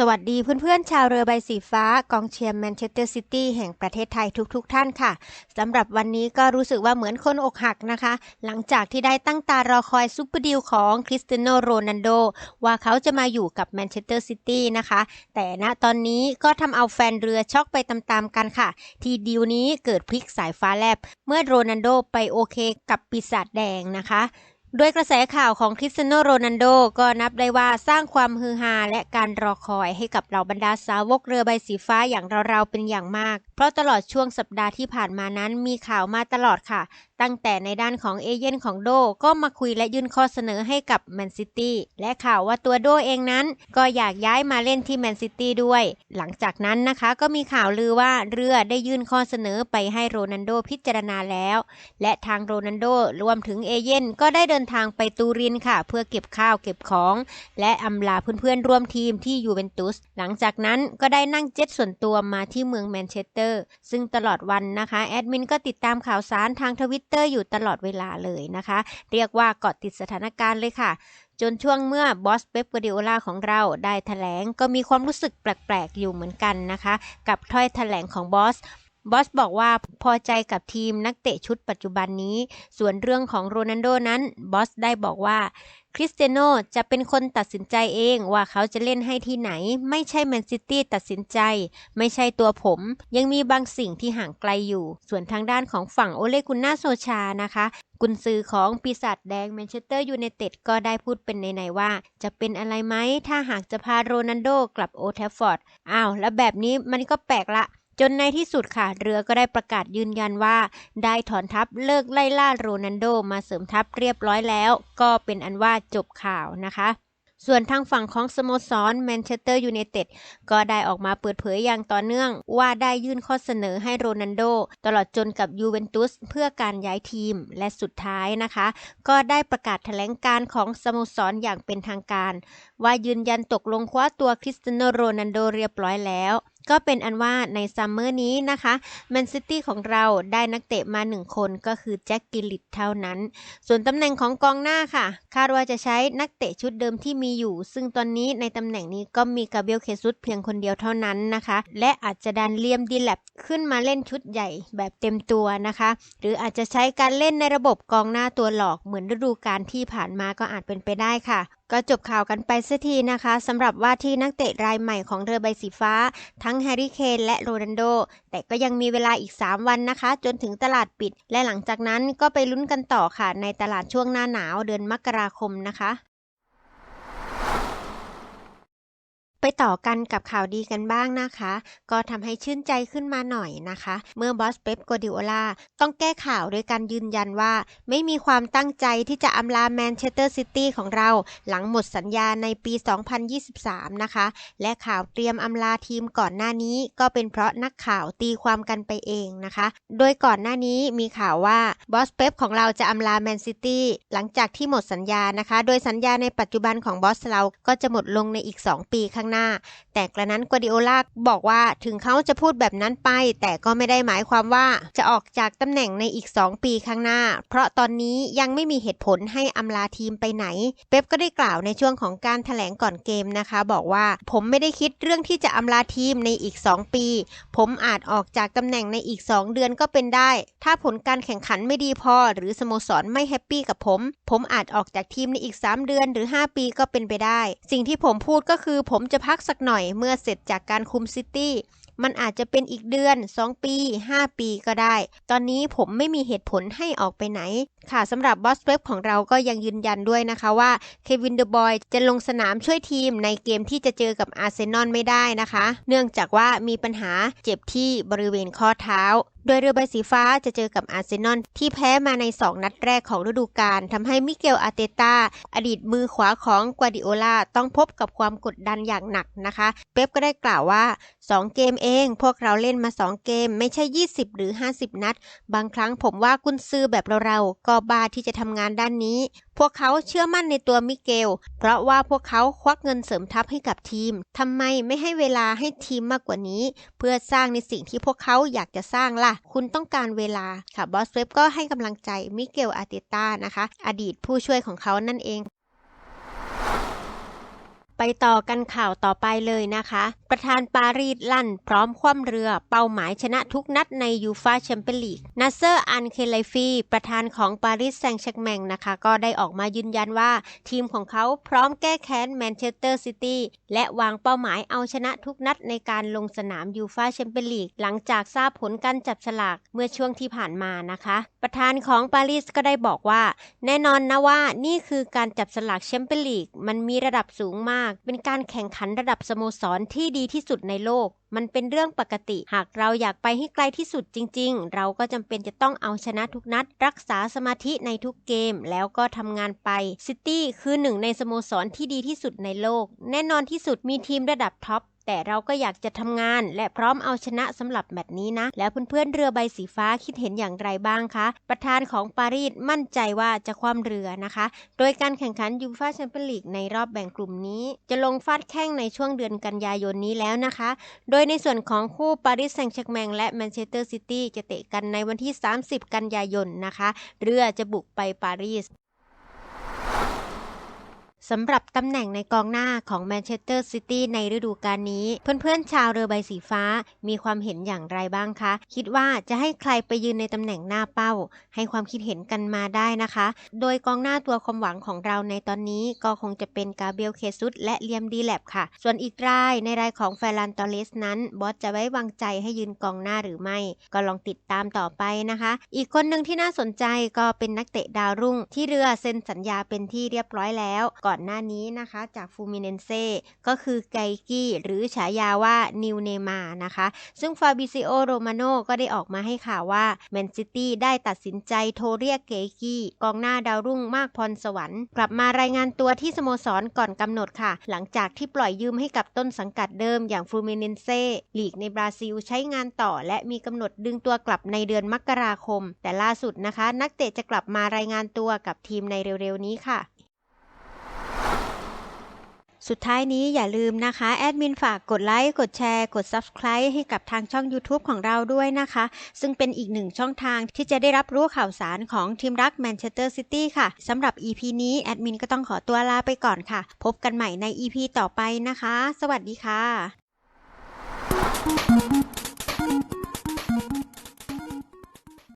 สวัสดีเพื่อนๆ ชาวเรือใบสีฟ้ากองเชียร์แมนเชสเตอร์ซิตี้แห่งประเทศไทยทุกๆทท่านค่ะสำหรับวันนี้ก็รู้สึกว่าเหมือนคนอกหักนะคะ หลังจากที่ได้ตั้งตารอคอยซุปเปอร์ดีลของคริสเตียโนโรนัลโด ว่าเขาจะมาอยู่กับแมนเชสเตอร์ซิตี้นะคะ แต่ณตอนนี้ก็ทำเอาแฟนเรือช็อกไปตามๆกันค่ะ ที่ดีลนี้เกิดพลิกสายฟ้าแลบ เมื่อโรนัลโดไปโอเคกับปีศาจแดงนะคะ ด้วยกระแสข่าวของคริสเตียโนโรนัลโดก็นับได้ว่าสร้างความฮือฮาและการรอคอยให้กับเหล่าบรรดาสาวกเรือใบสีฟ้าอย่างเราๆเป็นอย่างมาก เพราะตลอดช่วงสัปดาห์ที่ผ่านมานั้นมีข่าวมาตลอดค่ะ ตั้งแต่ในด้านของเอเย่นของโดก็มาคุยและยื่นข้อเสนอให้กับแมนซิตี้และข่าวว่าตัวโดเองนั้น ก็อยากย้ายมาเล่นที่แมนซิตี้ด้วย หลังจากนั้นนะคะก็มีข่าวลือว่าเรือได้ยื่นข้อเสนอไปให้โรนัลโดพิจารณาแล้ว และทางโรนัลโดรวมถึงเอเย่นก็ได้เดินินทางไปตูรินค่ะ เพื่อเก็บข้าวเก็บของ และอำลาเพื่อนๆร่วมทีมที่ยูเวนตุส หลังจากนั้นก็ได้นั่งเจ็ตส่วนตัวมาที่เมืองแมนเชสเตอร์ ซึ่งตลอดวันนะคะ แอดมินก็ติดตามข่าวสารทางทวิตเตอร์อยู่ตลอดเวลาเลยนะคะ เรียกว่าเกาะติดสถานการณ์เลยค่ะจนช่วงเมื่อบอสเป๊ปกวดิโอลาของเราได้แถลงก็มีความรู้สึกแปลก ๆ อยู่เหมือนกันนะคะ กับถ้อยแถลงของบอส บอสบอกว่าพอใจกับทีมนักเตะชุดปัจจุบันนี้ ส่วนเรื่องของโรนัลโดนั้น บอสได้บอกว่าคริสเตียโนจะเป็นคนตัดสินใจเองว่าเขาจะเล่นให้ที่ไหน ไม่ใช่แมนซิตี้ตัดสินใจ ไม่ใช่ตัวผม ยังมีบางสิ่งที่ห่างไกลอยู่ ส่วนทางด้านของฝั่งโอเลกุนนาโซชานะคะกุนซือของปีศาจแดงแมนเชสเตอร์ยูไนเต็ดก็ได้พูดเป็นในๆว่า จะเป็นอะไรไหมถ้าหากจะพาโรนัลโดกลับโอลด์แทฟฟอร์ดอ้าวแล้วแบบนี้มันก็แปลกละ จนในที่สุดค่ะ เรือก็ได้ประกาศยืนยันว่า ได้ถอนทัพเลิกไล่ล่าโรนัลโดมาเสริมทัพเรียบร้อยแล้ว ก็เป็นอันว่าจบข่าวนะคะส่วนทางฝั่งของสโมสรแมนเชสเตอร์ยูไนเต็ดก็ได้ออกมาเปิดเผยอย่างต่อเนื่องว่าได้ยื่นข้อเสนอให้โรนัลโด ตลอดจนกับยูเวนตุสเพื่อการย้ายทีมและสุดท้ายนะคะ ก็ได้ประกาศแถลงการของสโมสรอย่างเป็นทางการ ว่ายืนยันตกลงคว้าตัวคริสเตียโนโรนัลโดเรียบร้อยแล้ว ก็เป็นอันว่าในซัมเมอร์นี้นะคะแมนซิตี้ของเราได้นักเตะมาหนึ่งคนก็คือแจ็คกิลลิตเท่านั้น ส่วนตำแหน่งของกองหน้าค่ะ คาดว่าจะใช้นักเตะชุดเดิมที่มีอยู่ ซึ่งตอนนี้ในตำแหน่งนี้ก็มีกาเบรียลเคซุสเพียงคนเดียวเท่านั้นนะคะ และอาจจะดันเลียมดีแลบขึ้นมาเล่นชุดใหญ่แบบเต็มตัวนะคะ หรืออาจจะใช้การเล่นในระบบกองหน้าตัวหลอกเหมือนฤดูกาลที่ผ่านมาก็อาจเป็นไปได้ค่ะ ก็จบข่าวกันไปสักทีนะคะสำหรับว่าที่นักเตะรายใหม่ของเรือใบสีฟ้า ทั้งแฮร์รี่เคนและโรนันโด แต่ก็ยังมีเวลาอีก 3 วันนะคะ จนถึงตลาดปิด และหลังจากนั้นก็ไปลุ้นกันต่อค่ะ ในตลาดช่วงหน้าหนาวเดือนมกราคมนะคะ ไป ต่อกันกับข่าวดีกันบ้างนะคะ ก็ทำให้ชื่นใจขึ้นมาหน่อยนะคะ เมื่อบอสเป๊ปกัวดิโอลาต้องแก้ข่าวโดยการยืนยันว่า ไม่มีความตั้งใจที่จะอำลาแมนเชสเตอร์ซิตี้ของเรา หลังหมดสัญญาในปี 2023 นะคะ และข่าวเตรียมอำลาทีมก่อนหน้านี้ก็เป็นเพราะนักข่าวตีความกันไปเองนะคะ โดยก่อนหน้านี้มีข่าวว่าบอสเป๊ปของเราจะอำลาแมนซิตี้หลังจากที่หมดสัญญานะคะ โดยสัญญาในปัจจุบันของบอสเราก็จะหมดลงในอีก 2 ปีข้างหน้าแต่กระนั้นกัวดิโอลาบอกว่าถึงเขาจะพูดแบบนั้นไป แต่ก็ไม่ได้หมายความว่าจะออกจากตำแหน่งในอีก 2 ปีข้างหน้า เพราะตอนนี้ยังไม่มีเหตุผลให้อำลาทีมไปไหน เป๊ปก็ได้กล่าวในช่วงของการแถลงก่อนเกมนะคะ บอกว่าผมไม่ได้คิดเรื่องที่จะอำลาทีมในอีก 2 ปี ผมอาจออกจากตำแหน่งในอีก 2 เดือนก็เป็นได้ ถ้าผลการแข่งขันไม่ดีพอ หรือสโมสรไม่แฮปปี้กับผม ผมอาจออกจากทีมในอีก 3 เดือนหรือ 5 ปีก็เป็นไปได้ สิ่งที่ผมพูดก็คือผมจะพักสักหน่อยเมื่อเสร็จจากการคุมซิตี้ มันอาจจะเป็นอีกเดือน 2 ปี 5 ปีก็ได้ ตอนนี้ผมไม่มีเหตุผลให้ออกไปไหน ค่ะสำหรับบอสเว็บของเราก็ยังยืนยันด้วยนะคะว่าเควินเดอะบอยจะลงสนามช่วยทีมในเกมที่จะเจอกับอาร์เซนอลไม่ได้นะคะ เนื่องจากว่ามีปัญหาเจ็บที่บริเวณข้อเท้า โดยเรือใบสีฟ้าจะเจอกับอาร์เซนอลที่แพ้มาใน 2 นัดแรกของฤดูกาลทำให้มิเกลอารเตตาอดีตมือขวาของกัวดิโอลาต้องพบกับความกดดันอย่างหนักนะคะ เป๊ปก็ได้กล่าวว่า 2 เกมเอง พวกเราเล่นมา 2 เกม ไม่ใช่ 20 หรือ 50 นัด บางครั้งผมว่ากุนซือแบบเราๆก็บ้าที่จะทำงานด้านนี้ พวกเขาเชื่อมั่นในตัวมิเกล เพราะว่าพวกเขาควักเงินเสริมทัพให้กับทีมทำไมไม่ให้เวลาให้ทีมมากกว่านี้ เพื่อสร้างในสิ่งที่พวกเขาอยากจะสร้างล่ะ คุณต้องการเวลาค่ะบอสเวฟก็ให้กำลังใจมิเกลอาร์เตต้านะคะ อดีตผู้ช่วยของเขานั่นเองไปต่อกันข่าวต่อไปเลยนะคะประธานปารีสลั่น พร้อมคว่ำเรือเป้าหมายชนะทุกนัดในยูฟาแชมเปี้ยนลีกนัสเซอร์อันเคไลฟีประธานของปารีสแซงต์แชร์กแมงนะคะ ก็ได้ออกมายืนยันว่า ทีมของเขาพร้อมแก้แค้นแมนเชสเตอร์ซิตี้และวางเป้าหมายเอาชนะทุกนัดในการลงสนามยูฟาแชมเปี้ยนลีกหลังจากทราบผลการจับฉลากเมื่อช่วงที่ผ่านมานะคะ ประธานของปารีสก็ได้บอกว่า แน่นอนนะว่านี่คือการจับสลากแชมเปี้ยนลีกมันมีระดับสูงมาก เป็นการแข่งขันระดับสโมสรที่ดีที่สุดในโลก มันเป็นเรื่องปกติ หากเราอยากไปให้ไกลที่สุดจริง ๆ เราก็จำเป็นจะต้องเอาชนะทุกนัด รักษาสมาธิในทุกเกม แล้วก็ทำงานไปซิตี้คือหนึ่งในสโมสรที่ดีที่สุดในโลก แน่นอนที่สุดมีทีมระดับท็อป แต่เราก็อยากจะทำงาน และพร้อมเอาชนะสำหรับแมตช์นี้นะ แล้วเพื่อนๆเรือใบสีฟ้าคิดเห็นอย่างไรบ้างคะ ประธานของปารีสมั่นใจว่าจะคว่ำเรือนะคะ โดยการแข่งขันยูฟาแชมเปี้ยนลีกในรอบแบ่งกลุ่มนี้ จะลงฟาดแข้งในช่วงเดือนกันยายนนี้แล้วนะคะ โดยในส่วนของคู่ปารีสแซงต์แชร์กแมงและแมนเชสเตอร์ซิตี้จะเตะกันในวันที่ 30 กันยายนนะคะ เรือจะบุกไปปารีส สำหรับตำแหน่งในกองหน้าของแมนเชสเตอร์ซิตี้ในฤดูกาลนี้ เพื่อนๆชาวเรือใบสีฟ้ามีความเห็นอย่างไรบ้างคะ คิดว่าจะให้ใครไปยืนในตำแหน่งหน้าเป้า ให้ความคิดเห็นกันมาได้นะคะ โดยกองหน้าตัวความหวังของเราในตอนนี้ก็คงจะเป็นกาเบรียลเคซุสและเลียมดีแลบค่ะ ส่วนอีกรายในรายของแฟรันตอเลสนั้นบอสจะไว้วางใจให้ยืนกองหน้าหรือไม่ ก็ลองติดตามต่อไปนะคะ อีกคนหนึ่งที่น่าสนใจก็เป็นนักเตะดาวรุ่ง ที่เรือเซ็นสัญญาเป็นที่เรียบร้อยแล้วก่อนอนหน้านี้นะคะจากฟูมิเนนเซ่ก็คือไกกี้หรือฉายาว่านิวเนมานะคะ ซึ่งฟาบิซิโอโรมาโนก็ได้ออกมาให้ข่าวว่าแมนซิตี้ได้ตัดสินใจโทรเรียกเกกี้กองหน้าดาวรุ่งมากพรสวรรค์ กลับมารายงานตัวที่สโมสรก่อนกำหนดค่ะ หลังจากที่ปล่อยยืมให้กับต้นสังกัดเดิมอย่างฟูมิเนนเซ่ลีกในบราซิลใช้งานต่อ และมีกำหนดดึงตัวกลับในเดือนมกราคม แต่ล่าสุดนะคะ นักเตะจะกลับมารายงานตัวกับทีมในเร็วๆนี้ค่ะ สุดท้ายนี้อย่าลืมนะคะ แอดมินฝากกดไลค์กดแชร์ กด Subscribe ให้กับทางช่อง YouTube ของเราด้วยนะคะ ซึ่งเป็นอีกหนึ่งช่องทางที่จะได้รับรู้ข่าวสารของทีมรักแมนเชสเตอร์ซิตี้ค่ะสำหรับ EP นี้แอดมินก็ต้องขอตัวลาไปก่อนค่ะ พบกันใหม่ใน EP ต่อไปนะคะ สวัสดีค่ะ